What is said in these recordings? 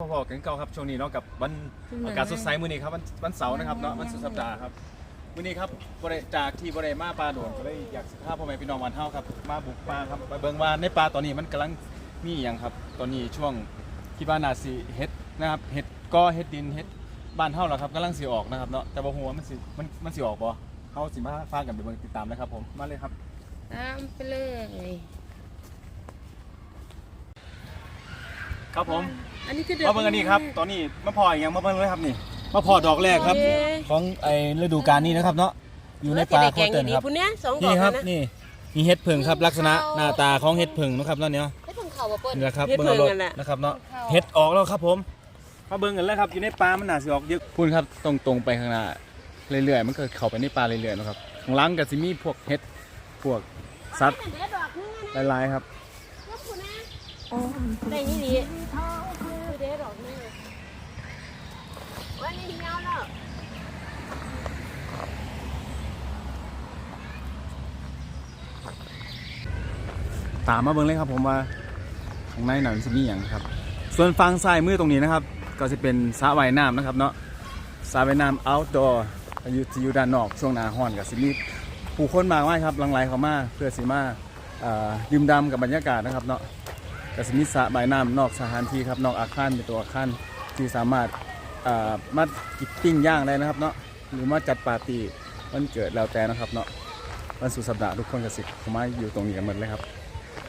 พอๆกันเก่าครับช่วงนี้เนาะกับวันอากาศสดใสมื้อนี้ครับวันวันเสาร์นะครับเนาะวันสุดสัปดาห์ครับมื้อนี้ครับบริจากที่บริมาปลาโดนก็เลยอยากสิพาพ่อแม่พี่น้องวันเฮาครับมาบุกป่าครับไปเบิ่งว่าในป่าตอนนี้มันกำลังมีอหย่างครับ ตอนนี้ช่วงที่บ้านนาสิเฮ็ดนะครับเฮ็ดก็เฮ็ดดินเฮ็ดบ้านเฮาแล้วครับกำลังสิออกนะครับเนาะแต่บ่ฮู้ว่ามันสิมันมันสิออกบ่เฮาสิมาฟังกันไปเบิ่งติดตามนะครับผมมาเลยครับตามไปเลย ครับผม อันนี้คือเดือมาเบิ่งกันนี่ครับ ตอนนี้มาพออีกอย่างมาเบิ่งเลยครับนี่มาพอดอกแรกครับเย้ของไอ้ฤดูกาลนี้นะครับเนาะอยู่ในป่าแกโคงเตินดีครับๆพุ่นเนี้ยสองดอนี่กครับนะนี่มีเห็ดผึ่งครับลักษณะหน้าตาของเห็ดผึ่งนะครับแล้วเนี้ยให้เพิ่งเข้าบ่เปิ้ลนี่แหละครับเฮ็ดเบิ่งเพิ่เอางรถนั่นแหละนะครับเนาะเข้าเห็ดออกแล้วครับผมมาเบิ่งกันแล้วครับอยู่ในป่ามันน่าสิออกเยอะพูนครับตรงๆไปข้างหน้าเรื่อยๆมันก็เข้าไปในป่าเรื่อยๆนะครับข้างหล่างก็สิมีพวกเห็ดพวกสัตว์เดี๋ยวดอกนึงนะหลายๆครับยกพุ่นนะได้นี่ดีคือเดี๋ยวดอกนึงวันนี้เงาแล้ว ตามมาเบิ่งเลยครับ ผมว่าข้างในหน่อยมันจะมีอย่างครับ ส่วนฝั่งซ้ายมือตรงนี้นะครับ ก็จะเป็นสระว่ายน้ำนะครับเนาะสระว่ายน้ำ outdoor อยู่ที่อยู่ด้านนอกช่วงหนาร้อนกับสิมีผู้คนมากมายครับลังไหลเข้ามาเพื่อสิมาดื่มด่ำกับบรรยากาศนะครับเนาะก็สิมีสระว่ายน้ำนอกสถานที่ครับนอกอาคารเป็นตัวอาคารที่สามารถมากินปิ้งย่างได้นะครับเนาะหรือมาจัดปาร์ตี้วันเกิดแล้วแต่นะครับเนาะวันสุดสัปดาห์ทุกคนก็สิเข้ามาอยู่ตรงนี้กันหมดเลยครับ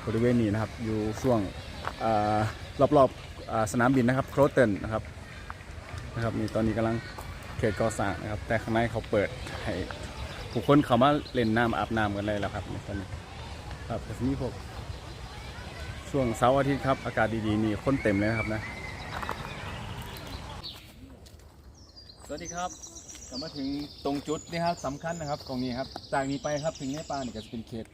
บริเวณนี้นะครับ อยู่ช่วงอรอบๆอ่าสนามบินนะครับโครเตนนะครับนะครับนี่ตอนนี้กำลังเขตก่อสร้างนะครับ แต่ข้างในเขาเปิดให้ผู้คนเขามาเล่นน้ำอาบน้ำกันเลยแล้วครับในตอนนี้ครับแต่ทีนี้พวกช่วงเสาร์อาทิตย์ครับ อากาศดีๆนี่คนเต็มเลยครับนะสวัสดีครับกลับมาถึงตรงจุดนี่ครับสำคัญนะครับตรงนี้ครับจากนี้ไปครับถึงในป่านี่ก็จะเป็นเขต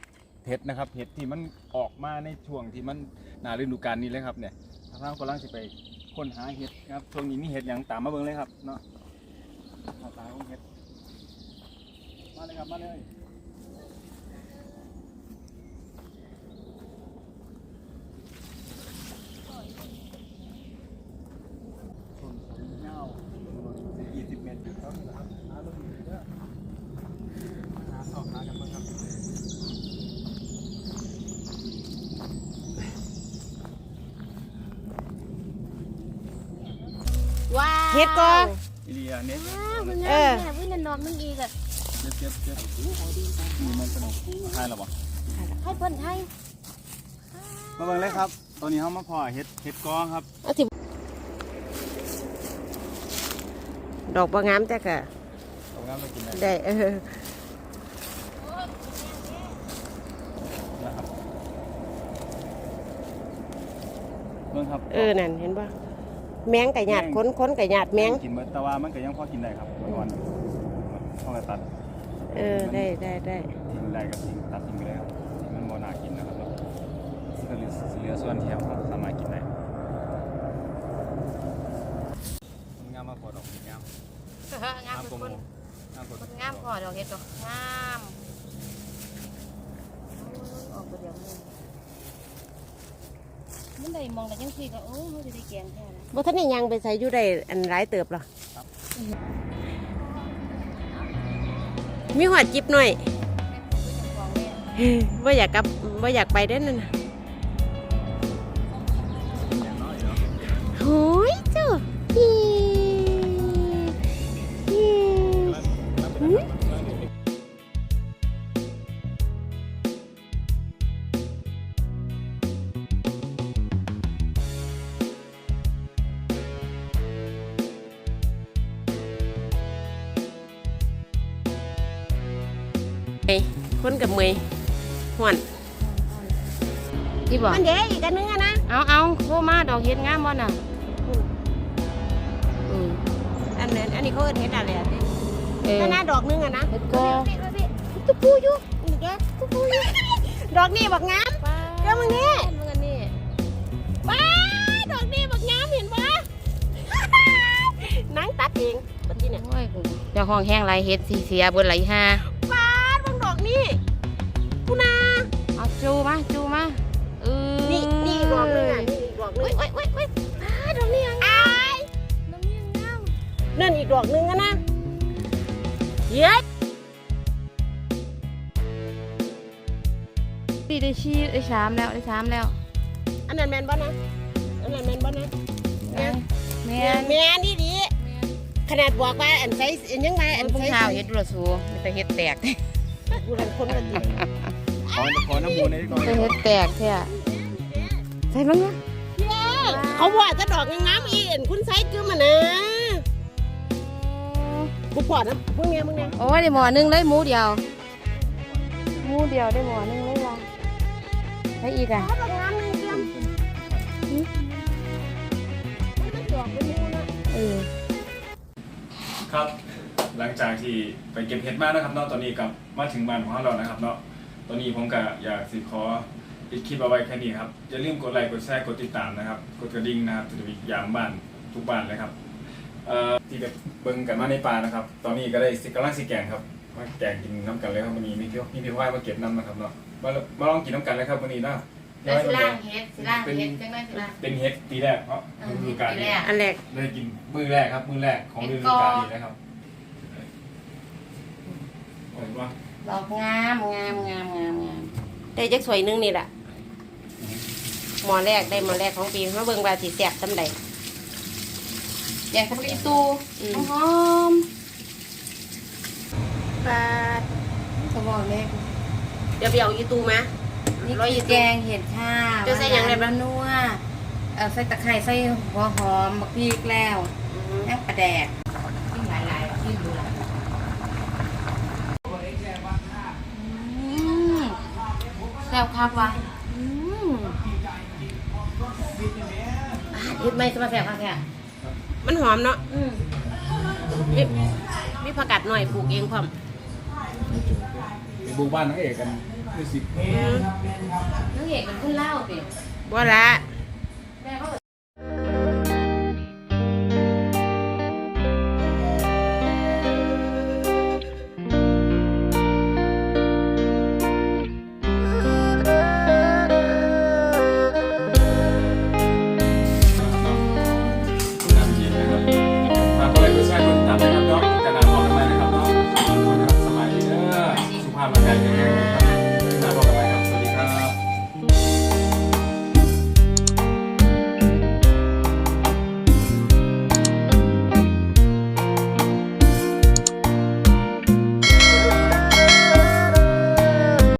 เห็ดนะครับเห็ดที่มันออกมาในช่วงที่มันหนาฤดูกาลนี้เลยครับเนี่ยทางเรากำลังจะไปค้นหาเห็ดครับช่วงนี้มีเห็ดอย่างตามมาเบิ่งเลยครับเนาะหน้าตาของเห็ดมาเลยครับมาเลยต้นสีเงาสี่สิบเมตรอยู่ครับหาเบิ่งอยู่เด้อหาสอบหากันบ้างครับ ว้าว เฮ็ดก่อน อีเลียเน็ตว้าวมันเองามอแม่วิ่งนอนมึงอีกอะเจ็บเจ็บเจ็บมีมันสนุกทายหรอวะให้เปิ้ลให้มาเบิ่งเลยครับ ตอนนี้เขามาพอเฮ็ดเฮ็ดกอครับเอาสิดอกบางามแต่ก็เอางามไปกินได้ได้เออนะครับเบิ่งครับ เออนั่นเห็นป่ะ แมงไก่หยาดค้นค้นไก่หยาดแมงกินเบิดแต่ว่ามันก็ยังพอกินได้ครับเมื่อก่อนต้องไปตัดเออได้ได้ได้ทิ้งได้ก็ทิ้งตัดทิ้งไปเลยครับที่มันบ่น่ากินนะครับเนาะก็เหลือเหลือส่วนที่เราสามารถกินได้มันงามมากพอดอกงามงามกทุกว่าหคนมู่งามกว่าคนงามพอดอกเฮ็ดดอกงามออกไปเดี๋ยวมึง มันได้มองแต่ยังคุยก็โอ้เขาจะได้แกงแค่นั้นบ่ทันได้ยังไปใส่อยู่ได้อันหลายเติบหรอมีหัวจิบหน่อยของแม่ว่าอยากกลับว่าอยากไปเด้อนั่นน่ะ คนกับเมยหวนที่บอกมันเด้อีกอันนึงอะนะเอาเอาโคมาดอกเฮ็ดงามบ่น่ะอืมอันนั้นอันนี้เขาเอิ้นเฮ็ดอะไรอะเออนั่นนะดอกนึงอะนะเฮ็ดก็ตุ๊ปูอยู่นี่แกตุ๊ปูอยู่ดอกนี้บักงามเดี๋ยวมึงนี่มึงอันนี้ว้าดอกนี้บักงามเห็นปะนังตัดเองปัจจุบันโอ้ยเจ้าของแห้งไรเฮ็ดสีเสียเบิดไหลห้า ดอกหนึงอะนะเย้ยดีได้ชีได้สามแล้วได้สามแล้ว อันนั้นแมนบ่นะอันนั้นแมนบ่นะเนี่ยแม่แมนนี่ดีขนาดบอกว่าอันใช้อันยังไงอัอันนเพิ่งใช้ข้าวเฮ็ดดูละสูมีแต่เฮ็ดแตกกูรันคนละติขอขอน้ำมูลในนี้ก่อนแต่เฮ็ดแตกแท้ใส่บ้างนะเขาว่าจะดอกงามๆอีอันคุณใช้คือมันนะ กูพอนะมึงเนี่ยมึงเนี่ยโอ้ยได้หมอหนึงเลยหมูเดียวหมูเดียวได้หมอหนึงเลยว่ะใช้อีกอะเขาดอกงามนึงเดียวมันดอกเป็นมูนะเออครับ หลังจากที่ไปเก็บเห็ดมานะครับเนาะตอนนี้กลับมาถึงบ้านของเรานะครับเนาะตอนนี้ผมก็อยากสิขอปิดคลิปเอาไว้แค่นี้ครับอย่าลืมกดไลค์กดแชร์กดติดตามนะครับ กดกระดิ่งนะครับจะมียามบ้านทุกบ้านเลยครับเอ่อ ที่แบบเบิ่งกันมาในป่านะครับ ตอนนี้ก็ได้สิกำลังสิแกงครับมาแกงกินน้ำกันเลยครับวันนี้มีพี่มีพี่ว่ายมาเก็บน้ำนะครับเนาะมามาลองกินน้ำกันเลยครับวันนี้นะได้สิล่างเฮ็ดสิล่างเฮ็ดจังได้สิล่างเป็นเฮ็ดปีแรกเพราะฤดูกาลนี้อันแรกได้กินมื้อแรกครับ มื้อแรกของฤดูกาลนี้นะครับเห็นว่าดอกงามงามงามงามงามได้จักสวยหนึงนี่แหละหมอแรกได้หมอแรกของปีมาเบิ่งว่าสิแซ่บจำใด อยากทำกับอีตูอืมหอมปลาๆเขาบอกแม่เดี๋ยวไปเอาอีตูมานี่ร้อยคือีอตูแกงเห็ดข้าวจะใส่หยังไงบ้างนัวเออใส่ตะไคร้ใส่หัวหอมบักพริกแล้วแห้งปลาแดกยิ่งหลายๆยิ่งดูหลายอืมแซ่บคักว่ะอืมอะเฮ็ดไหมสมาแซ่บคักแค่ มันหอมเนาะอืมมีมีผักกาดหน่อยปลูกเองพร้อมไปบูบ้านนางเอกกันด้วยสินักเอกเป็นคนเล่าสิบ่ละ แม่เขาก็